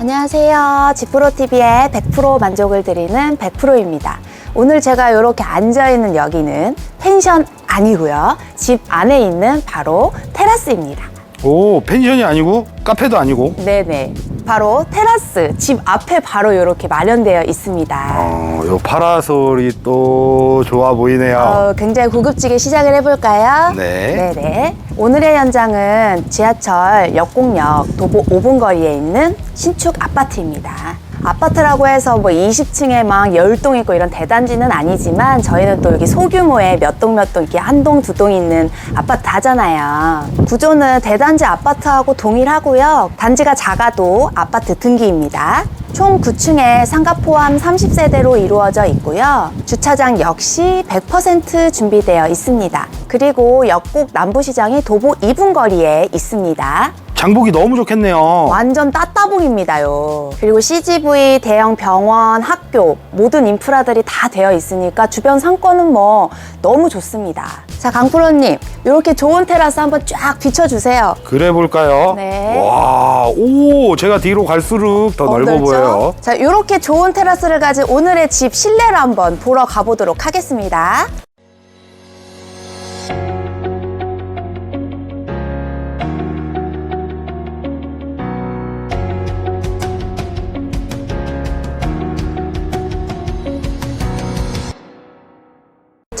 안녕하세요. 지프로TV의 100% 만족을 드리는 100%입니다. 오늘 제가 이렇게 앉아있는 여기는 펜션 아니고요. 집 안에 있는 바로 테라스입니다. 오 펜션이 아니고 카페도 아니고 네네. 바로 테라스, 집 앞에 바로 이렇게 마련되어 있습니다. 어, 요 파라솔이 또 좋아 보이네요. 어, 굉장히 고급지게 시작을 해볼까요? 네. 네네. 오늘의 현장은 지하철 역곡역 도보 5분 거리에 있는 신축 아파트입니다. 아파트라고 해서 뭐 20층에 막 10동 있고 이런 대단지는 아니지만 저희는 또 여기 소규모의 몇 동 몇 동 이렇게 한 동 두 동 있는 아파트 하잖아요. 구조는 대단지 아파트하고 동일하고요. 단지가 작아도 아파트 등기입니다. 총 9층에 상가 포함 30세대로 이루어져 있고요. 주차장 역시 100% 준비되어 있습니다. 그리고 역곡 남부시장이 도보 2분 거리에 있습니다. 장보기 너무 좋겠네요. 완전 따따봉입니다요. 그리고 CGV, 대형 병원, 학교 모든 인프라들이 다 되어 있으니까 주변 상권은 뭐 너무 좋습니다. 자, 강프로님 이렇게 좋은 테라스 한번 쫙 비춰주세요. 그래 볼까요? 네. 와, 오, 제가 뒤로 갈수록 더 넓어 넓죠? 보여요. 자, 이렇게 좋은 테라스를 가진 오늘의 집 실내를 한번 보러 가보도록 하겠습니다.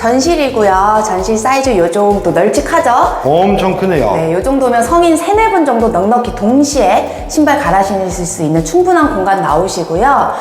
전실이고요. 전실 사이즈 요 정도 널찍하죠? 엄청 크네요. 네, 이 정도면 성인 세네 분 정도 넉넉히 동시에 신발 갈아 신을 수 있는 충분한 공간 나오시고요.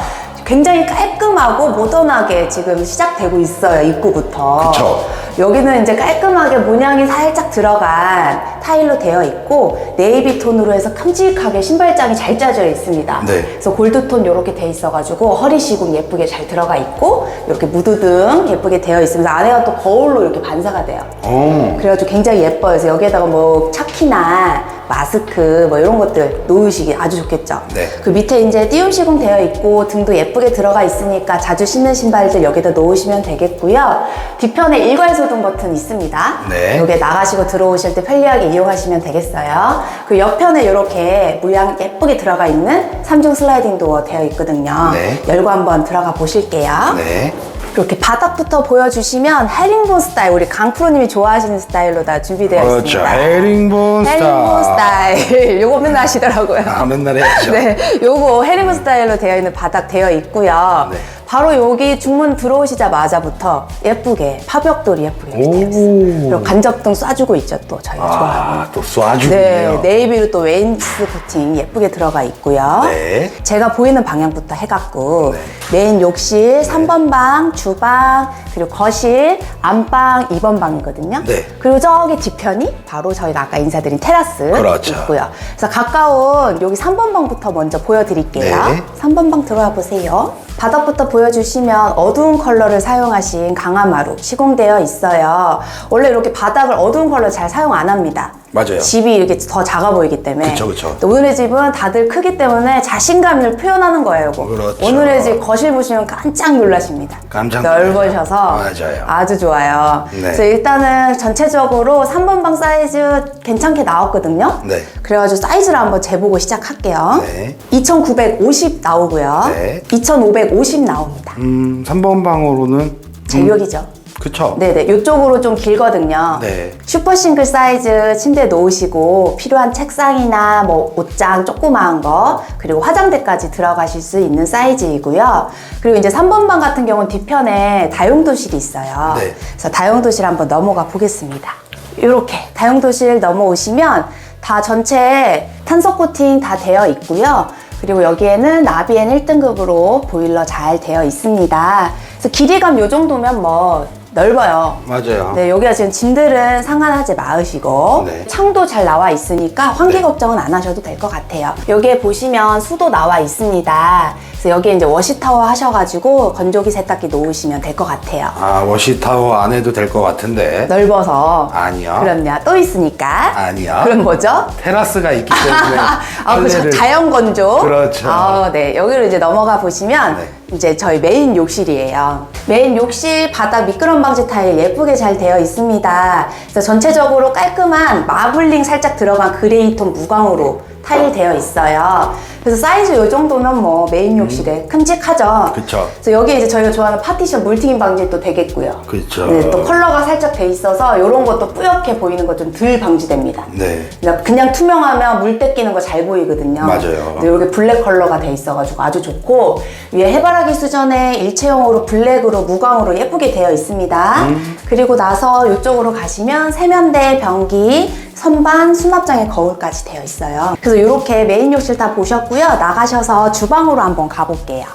굉장히 깔끔하고 모던하게 지금 시작되고 있어요, 입구부터. 그쵸. 여기는 이제 깔끔하게 문양이 살짝 들어간 타일로 되어 있고 네이비 톤으로 해서 큼직하게 신발장이 잘 짜져 있습니다. 네. 그래서 골드톤 이렇게 돼 있어가지고 허리 시공 예쁘게 잘 들어가 있고 이렇게 무드등 예쁘게 되어 있습니다. 안에가 또 거울로 이렇게 반사가 돼요. 오, 그래가지고 굉장히 예뻐요. 그래서 여기에다가 뭐 차키나 마스크 뭐 이런 것들 놓으시기 아주 좋겠죠. 네. 그 밑에 이제 띄움 시공 되어 있고 등도 예쁘게 들어가 있으니까 자주 신는 신발들 여기다 놓으시면 되겠고요. 뒤편에 일괄 소등 버튼 있습니다. 네. 여기에 나가시고 들어오실 때 편리하게 이용하시면 되겠어요. 그 옆편에 이렇게 물량 예쁘게 들어가 있는 삼중 슬라이딩 도어 되어 있거든요. 네. 열고 한번 들어가 보실게요. 네. 이렇게 바닥부터 보여주시면 헤링본 스타일 우리 강 프로님이 좋아하시는 스타일로 다 준비되어 그렇죠. 있습니다. 헤링본 헤링본 스타일. 스타일 요거 맨날 하시더라고요. 아, 맨날 해야죠. 네, 요거 헤링본 스타일로 되어 있는 바닥 되어 있고요. 네. 바로 여기 중문 들어오시자마자부터 예쁘게 파벽돌이 예쁘게 이렇게 되어 있어요. 오. 그리고 간접등 쏴주고 있죠 또 저희가 좋아하는. 아, 또 쏴주네요. 네, 네이비로 또 웨인스 코팅 예쁘게 들어가 있고요. 네. 제가 보이는 방향부터 해갖고 네. 메인 욕실 3번 방, 주방, 그리고 거실, 안방 2번 방이거든요. 네. 그리고 저기 뒤편이 바로 저희가 아까 인사드린 테라스 그렇죠. 있고요. 그래서 가까운 여기 3번 방부터 먼저 보여드릴게요. 네. 3번 방 들어와 보세요. 바닥부터 보 여주시면 어두운 컬러를 사용하신 강화마루 시공되어 있어요. 원래 이렇게 바닥을 어두운 컬러 잘 사용 안 합니다. 맞아요. 집이 이렇게 더 작아 보이기 때문에. 그쵸, 그쵸. 또 오늘의 집은 다들 크기 때문에 자신감을 표현하는 거예요. 이거. 그렇죠. 오늘의 집 거실 보시면 깜짝 놀라십니다. 깜짝 넓으셔서 맞아요. 아주 좋아요. 네. 그래서 일단은 전체적으로 3번 방 사이즈 괜찮게 나왔거든요. 네. 그래가지고 사이즈를 한번 재보고 시작할게요. 네. 2,950 나오고요. 네. 2,550 나옵니다. 음, 3번 방으로는 제격이죠. 그쵸? 네네, 이쪽으로 좀 길거든요. 네. 슈퍼 싱글 사이즈 침대 놓으시고 필요한 책상이나 뭐 옷장 조그마한 거 그리고 화장대까지 들어가실 수 있는 사이즈이고요. 그리고 이제 3번 방 같은 경우는 뒤편에 다용도실이 있어요. 네. 그래서 다용도실 한번 넘어가 보겠습니다. 이렇게 다용도실 넘어오시면 다 전체 탄소 코팅 다 되어 있고요. 그리고 여기에는 나비엔 1등급으로 보일러 잘 되어 있습니다. 그래서 길이감 요 정도면 뭐 넓어요. 맞아요. 네, 여기가 지금 짐들은 상관하지 마으시고 네. 창도 잘 나와 있으니까 환기 네. 걱정은 안 하셔도 될 것 같아요. 여기에 보시면 수도 나와 있습니다. 그래서 여기에 이제 워시타워 하셔가지고 건조기 세탁기 놓으시면 될 것 같아요. 아, 워시타워 안 해도 될 것 같은데. 넓어서. 아니요. 그럼요. 또 있으니까. 아니요. 그럼 뭐죠? 테라스가 있기 때문에. 아, 그 자- 빨래를- 자연 건조. 그렇죠. 아, 네. 여기로 이제 넘어가 보시면 네. 이제 저희 메인 욕실이에요. 메인 욕실 바닥 미끄럼 방지 타일 예쁘게 잘 되어 있습니다. 그래서 전체적으로 깔끔한 마블링 살짝 들어간 그레이톤 무광으로 타일 되어 있어요. 그래서 사이즈 요 정도면 뭐 메인 욕실에 큼직하죠. 그쵸. 그래서 여기에 이제 저희가 좋아하는 파티션 물튀김 방지도 되겠고요. 그쵸. 네, 또 컬러가 살짝 돼 있어서 이런 것도 뿌옇게 보이는 거 좀 덜 방지됩니다. 네. 그러니까 그냥 투명하면 물 떼끼는 거 잘 보이거든요. 맞아요. 근데 이렇게 블랙 컬러가 돼 있어가지고 아주 좋고 위에 해바라기 수전에 일체형으로 블랙으로 무광으로 예쁘게 되어 있습니다. 음. 그리고 나서 이쪽으로 가시면 세면대, 변기, 선반, 수납장에 거울까지 되어 있어요. 그래서 이렇게 메인 욕실 다 보셨고요. 나가셔서 주방으로 한번 가볼게요.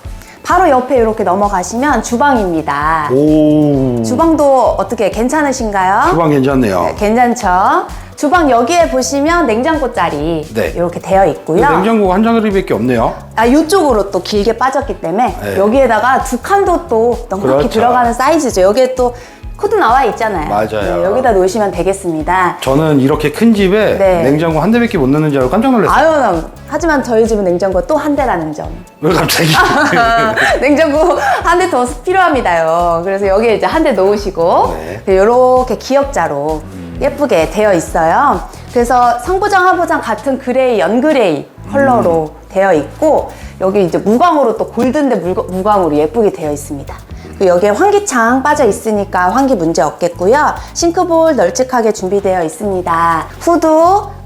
바로 옆에 이렇게 넘어가시면 주방입니다. 오. 주방도 어떻게 괜찮으신가요? 주방 괜찮네요. 네, 괜찮죠? 주방 여기에 보시면 냉장고 자리 네. 이렇게 되어 있고요. 냉장고가 한 장거리밖에 없네요. 아, 이쪽으로 또 길게 빠졌기 때문에 네. 여기에다가 두 칸도 또 넉넉히 그렇죠. 들어가는 사이즈죠. 여기에 또 코드 나와 있잖아요. 맞아요. 네, 여기다 놓으시면 되겠습니다. 저는 이렇게 큰 집에 네. 냉장고 한 대밖에 못 넣는 줄 알고 깜짝 놀랐어요. 아유, 나- 하지만 저희 집은 냉장고가 또한 대라는 점. 왜 갑자기? 냉장고 한 대 더 필요합니다요. 그래서 여기에 이제 한 대 놓으시고 네. 이렇게 기역자로 예쁘게 되어 있어요. 그래서 상부장, 하부장 같은 그레이, 연그레이 컬러로 되어 있고 여기 이제 무광으로 또 골든데 물- 무광으로 예쁘게 되어 있습니다. 여기에 환기창 빠져 있으니까 환기 문제 없겠고요. 싱크볼 널찍하게 준비되어 있습니다. 후드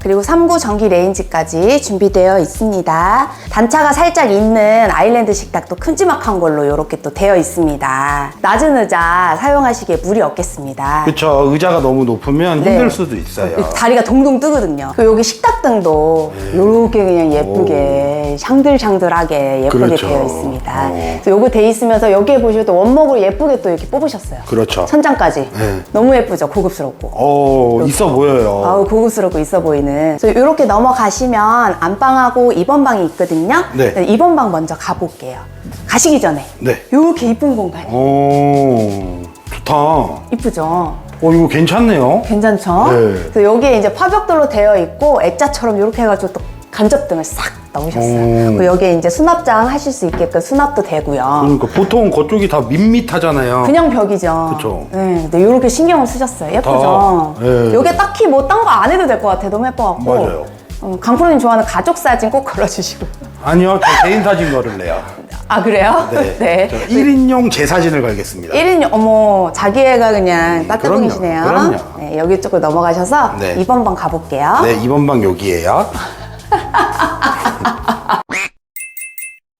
그리고 3구 전기 레인지까지 준비되어 있습니다. 단차가 살짝 있는 아일랜드 식탁도 큼지막한 걸로 이렇게 또 되어 있습니다. 낮은 의자 사용하시기에 무리 없겠습니다. 그쵸. 의자가 너무 높으면 네. 힘들 수도 있어요. 다리가 동동 뜨거든요. 그리고 여기 식탁등도 이렇게 그냥 예쁘게 샹들샹들하게 예쁘게 네. 그렇죠. 되어 있습니다. 오. 그래서 요거 돼 있으면서 여기에 보시면 또 원목을 예쁘게 또 이렇게 뽑으셨어요. 그렇죠. 천장까지. 네. 너무 예쁘죠? 고급스럽고. 어, 있어 보여요. 아우 고급스럽고 있어 보이는. 그래서 이렇게 넘어가시면 안방하고 2번 방이 있거든요. 네. 2번 방 먼저 가볼게요. 가시기 전에 네. 이렇게 이쁜 공간. 오, 좋다. 어, 이쁘죠? 이거 괜찮네요. 괜찮죠? 네. 그래서 여기에 이제 파벽돌로 되어 있고 액자처럼 이렇게 해가지고 또 간접 등을 싹 넣으셨어요. 오. 그리고 여기에 이제 수납장 하실 수 있게끔 수납도 되고요. 그러니까 보통 그쪽이 다 밋밋하잖아요. 그냥 벽이죠. 그쵸. 네, 근데 이렇게 신경을 쓰셨어요. 예쁘죠? 네. 여기 딱히 뭐 딴 거 안 해도 될 것 같아. 너무 예뻐갖고. 맞아요. 음, 강프로님 좋아하는 가족 사진 꼭 걸어주시고. 아니요, 저 개인 사진 걸을래요. 아, 그래요? 네. 저 1인용 제 사진을 걸겠습니다. 1인, 어머, 자기 애가 그냥 따뜻하시네요. 그럼요, 그럼요. 네, 여기 쪽으로 넘어가셔서 네. 2번 방 가볼게요. 네, 2번 방 여기에요.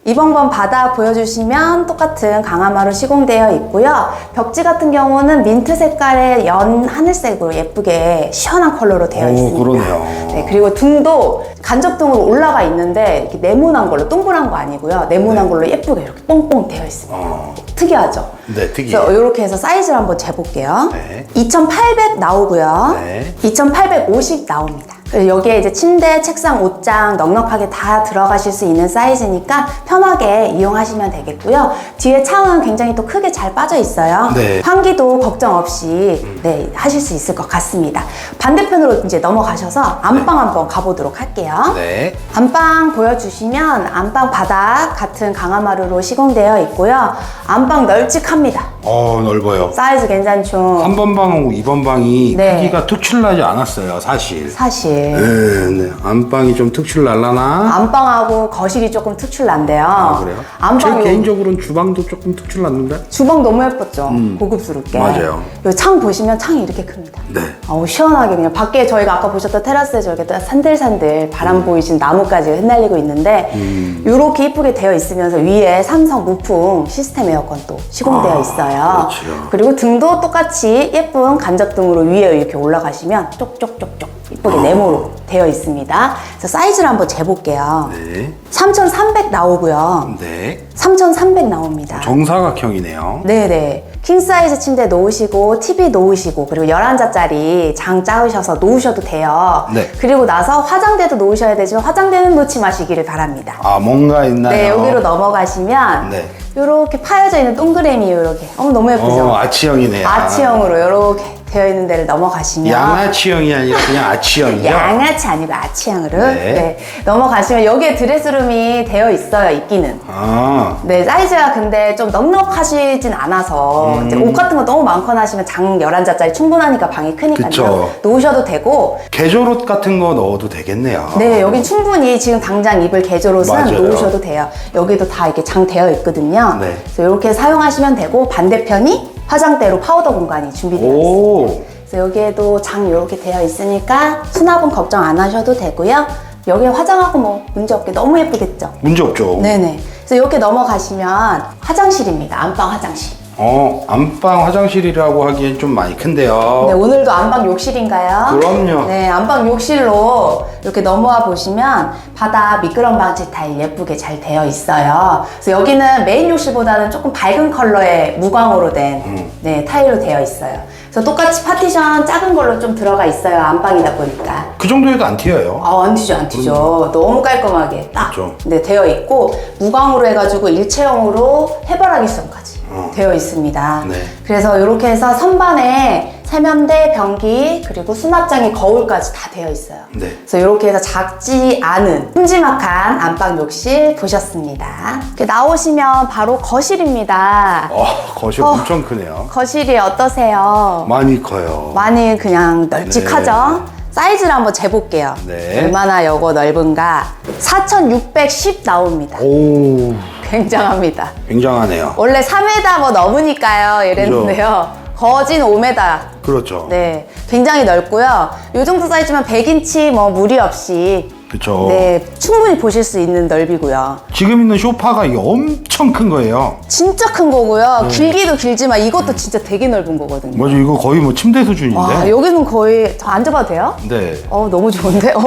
2번 번 바닥 보여주시면 똑같은 강화마루 시공되어 있고요. 벽지 같은 경우는 민트 색깔의 연 하늘색으로 예쁘게 시원한 컬러로 되어 오, 있습니다. 그러네요. 네, 그리고 등도 간접등으로 올라가 있는데 이렇게 네모난 걸로 동그란 거 아니고요. 네모난 걸로 예쁘게 이렇게 뽕뽕 되어 있습니다. 어. 특이하죠? 네, 특이해요. 그래서 이렇게 해서 사이즈를 한번 재볼게요. 네. 2,800 나오고요. 네. 2,850 나옵니다. 그리고 여기에 이제 침대, 책상, 옷장 넉넉하게 다 들어가실 수 있는 사이즈니까 편하게 이용하시면 되겠고요. 뒤에 창은 굉장히 또 크게 잘 빠져 있어요. 네. 환기도 걱정 없이 네, 하실 수 있을 것 같습니다. 반대편으로 이제 넘어가셔서 안방 한번 가보도록 할게요. 네. 안방 보여주시면 안방 바닥 같은 강화마루로 시공되어 있고요. 안방 널찍합니다. 어, 넓어요. 사이즈 괜찮죠? 3번 방하고 2번 방이 네. 크기가 특출나지 않았어요, 사실. 사실 네, 네. 안방이 좀 특출 날라나? 안방하고 거실이 조금 특출난데요. 아, 그래요? 안방 제요 개인적으로는 주방도 조금 특출 났는데? 주방 너무 예뻤죠. 고급스럽게. 음. 맞아요. 요창 보시면 창이 이렇게 큽니다. 네. 어우 시원하게 그냥 밖에 저희가 아까 보셨던 테라스에 저렇게 또 산들산들 바람 보이신 나무까지 흩날리고 있는데 음. 이렇게 이쁘게 되어 있으면서 위에 삼성 무풍 시스템 에어컨 또 시공되어 아, 있어요. 그렇죠. 그리고 등도 똑같이 예쁜 간접등으로 위에 이렇게 올라가시면 쪽쪽쪽쪽 이쁘게 네모로 되어 있습니다. 그래서 사이즈를 한번 재볼게요. 네. 3,300 나오고요. 네. 3,300 나옵니다. 정사각형이네요. 네네. 킹 사이즈 침대 놓으시고 TV 놓으시고 그리고 11자짜리 장 짜으셔서 놓으셔도 돼요. 네. 그리고 나서 화장대도 놓으셔야 되지만 화장대는 놓지 마시기를 바랍니다. 아, 뭔가 있나요? 네, 여기로 넘어가시면 네. 이렇게 파여져 있는 동그라미 이렇게. 어, 너무 예쁘죠? 어, 아치형이네요. 아치형으로 이렇게 되어 있는 데를 넘어가시면 양아치형이 아니라 그냥 아치형이요? 양아치 아니고 아치향으로 네. 네. 넘어가시면 여기에 드레스룸이 되어 있어요 있기는 아, 네 사이즈가 근데 좀 넉넉하시진 않아서 음. 이제 옷 같은 거 너무 많거나 하시면 장 11자짜리 충분하니까 방이 크니까요 그쵸. 놓으셔도 되고 개조옷 같은 거 넣어도 되겠네요. 네 여긴 충분히 지금 당장 입을 계절옷은 맞아요. 놓으셔도 돼요 여기도 다 이렇게 장 되어 있거든요 네. 그래서 이렇게 사용하시면 되고 반대편이 화장대로 파우더 공간이 준비되어 오, 그래서 여기에도 장 이렇게 되어 있으니까 수납은 걱정 안 하셔도 되고요. 여기 화장하고 뭐 문제 없게 너무 예쁘겠죠? 문제 없죠? 네네. 그래서 이렇게 넘어가시면 화장실입니다. 안방 화장실. 어, 안방 화장실이라고 하기엔 좀 많이 큰데요. 네, 오늘도 안방 욕실인가요? 어. 그럼요. 네, 안방 욕실로 이렇게 넘어와 보시면 바닥 미끄럼 방지 타일 예쁘게 잘 되어 있어요. 그래서 여기는 메인 욕실보다는 조금 밝은 컬러의 무광으로 된 음. 네, 타일로 되어 있어요. 그래서 똑같이 파티션 작은 걸로 좀 들어가 있어요. 안방이다 보니까. 그 정도에도 안 튀어요. 아, 안 튀죠, 안 튀죠. 너무 깔끔하게 딱 그렇죠. 네, 되어 있고, 무광으로 해가지고 일체형으로 해바라기 수정까지 어. 되어 있습니다. 네. 그래서 이렇게 해서 선반에 세면대, 변기, 그리고 수납장에 거울까지 다 되어 있어요. 네. 그래서 이렇게 해서 작지 않은 큼지막한 안방 욕실 보셨습니다. 이렇게 나오시면 바로 거실입니다. 어, 거실 어. 엄청 크네요. 거실이 어떠세요? 많이 커요. 많이 그냥 널찍하죠? 사이즈를 한번 재볼게요. 네. 얼마나 여고 넓은가? 4,610 나옵니다. 오, 굉장합니다. 굉장하네요. 원래 3m 뭐 넘으니까요. 이랬는데요. 거진 5m. 그렇죠. 네. 굉장히 넓고요. 이 정도 사이즈면 100인치 뭐 무리 없이 그렇죠. 네, 충분히 보실 수 있는 넓이고요. 지금 있는 소파가 이게 엄청 큰 거예요. 진짜 큰 거고요. 길기도 길지만 이것도 진짜 되게 넓은 거거든요. 맞아, 이거 거의 뭐 침대 수준인데. 와, 여기는 거의 저 앉아봐도 돼요? 네. 어, 너무 좋은데? 어,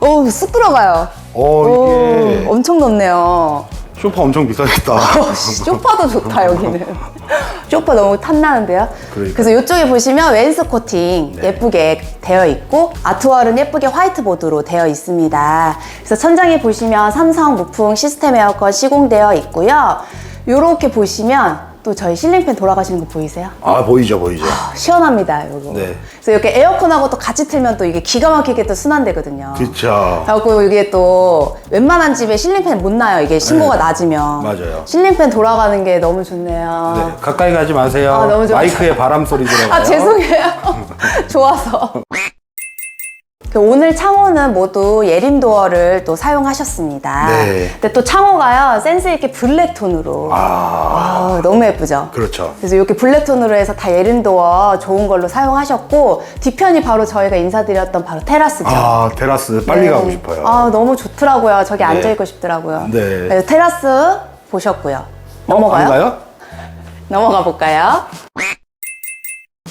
어, 쑥 들어가요. 어, 이게 오, 엄청 높네요. 소파 엄청 비싸겠다. 어, 씨, 쇼파도 좋다, 여기는. 쇼파 너무 탐나는데요? 그러니까요. 그래서 이쪽에 보시면 웨인스 코팅 예쁘게 되어 있고, 아트월은 예쁘게 화이트보드로 되어 있습니다. 그래서 천장에 보시면 삼성 무풍 시스템 에어컨 시공되어 있고요. 요렇게 보시면 또 저희 실링팬 돌아가시는 거 보이세요? 아, 보이죠, 보이죠. 시원합니다, 요거. 네. 그래서 이렇게 에어컨하고 또 같이 틀면 또 이게 기가 막히게 또 순환되거든요. 그쵸. 그래갖고 이게 또 웬만한 집에 실링팬 못 나요. 이게 신고가 네. 낮으면. 맞아요. 실링팬 돌아가는 게 너무 좋네요. 네, 가까이 가지 마세요. 아, 너무. 마이크에 바람 소리 들어가요. 아 죄송해요. 좋아서. 그 오늘 창호는 모두 예림도어를 또 사용하셨습니다. 네. 근데 또 창호가요 센스 있게 블랙 톤으로. 아, 아, 너무 예쁘죠. 그렇죠. 그래서 이렇게 블랙 톤으로 해서 다 예림도어 좋은 걸로 사용하셨고 뒤편이 바로 저희가 인사드렸던 바로 테라스죠. 아, 테라스 빨리 네. 가고 싶어요. 아 너무 좋더라고요. 저기 네. 앉아 있고 싶더라고요. 네. 테라스 보셨고요. 어, 넘어가요? 안 가요? 넘어가 볼까요?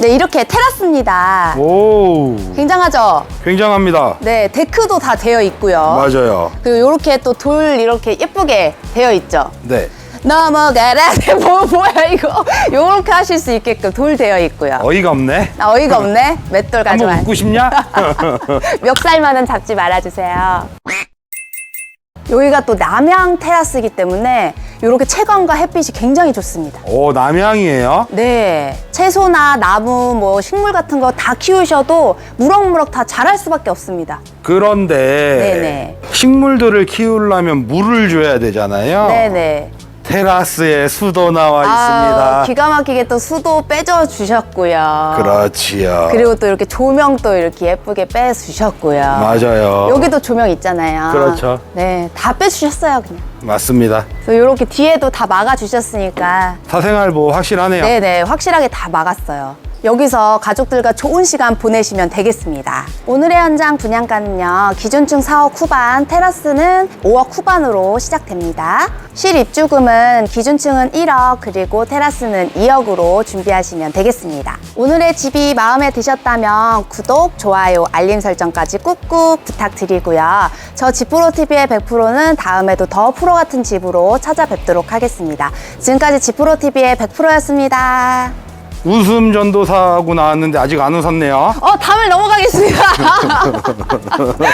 네 이렇게 테라스입니다. 오, 굉장하죠? 굉장합니다. 네 데크도 다 되어 있고요. 맞아요. 그리고 이렇게 또 돌 이렇게 예쁘게 되어 있죠. 네. 넘어가라. 뭐 뭐야 이거? 이렇게 하실 수 있게끔 돌 되어 있고요. 어이가 없네. 아, 어이가 없네. 맷돌 한번 가져와. 웃고 싶냐? 멱살만은 잡지 말아주세요. 여기가 또 남향 테라스이기 때문에 이렇게 채광과 햇빛이 굉장히 좋습니다. 오, 남양이에요. 네. 채소나 나무, 뭐 식물 같은 거 다 키우셔도 무럭무럭 다 자랄 수밖에 없습니다. 그런데 네네. 식물들을 키우려면 물을 줘야 되잖아요. 네네. 테라스에 수도 나와 아, 있습니다. 기가 막히게 또 수도 빼줘 주셨고요. 그렇지요. 그리고 또 이렇게 조명도 이렇게 예쁘게 빼 주셨고요. 맞아요. 여기도 조명 있잖아요. 그렇죠. 네, 다 빼 주셨어요, 그냥. 맞습니다. 그래서 이렇게 뒤에도 다 막아 주셨으니까 사생활 뭐 확실하네요. 네네 확실하게 다 막았어요 여기서 가족들과 좋은 시간 보내시면 되겠습니다. 오늘의 현장 분양가는요 기준층 4억 후반 테라스는 5억 후반으로 시작됩니다. 실입주금은 기준층은 1억 그리고 테라스는 2억으로 준비하시면 되겠습니다. 오늘의 집이 마음에 드셨다면 구독, 좋아요, 알림 설정까지 꾹꾹 부탁드리고요. 저 집프로TV의 100%는 다음에도 더 프로 같은 집으로 찾아뵙도록 하겠습니다. 지금까지 집프로TV의 100%였습니다 웃음 전도사하고 나왔는데 아직 안 웃었네요. 어, 다음을 넘어가겠습니다.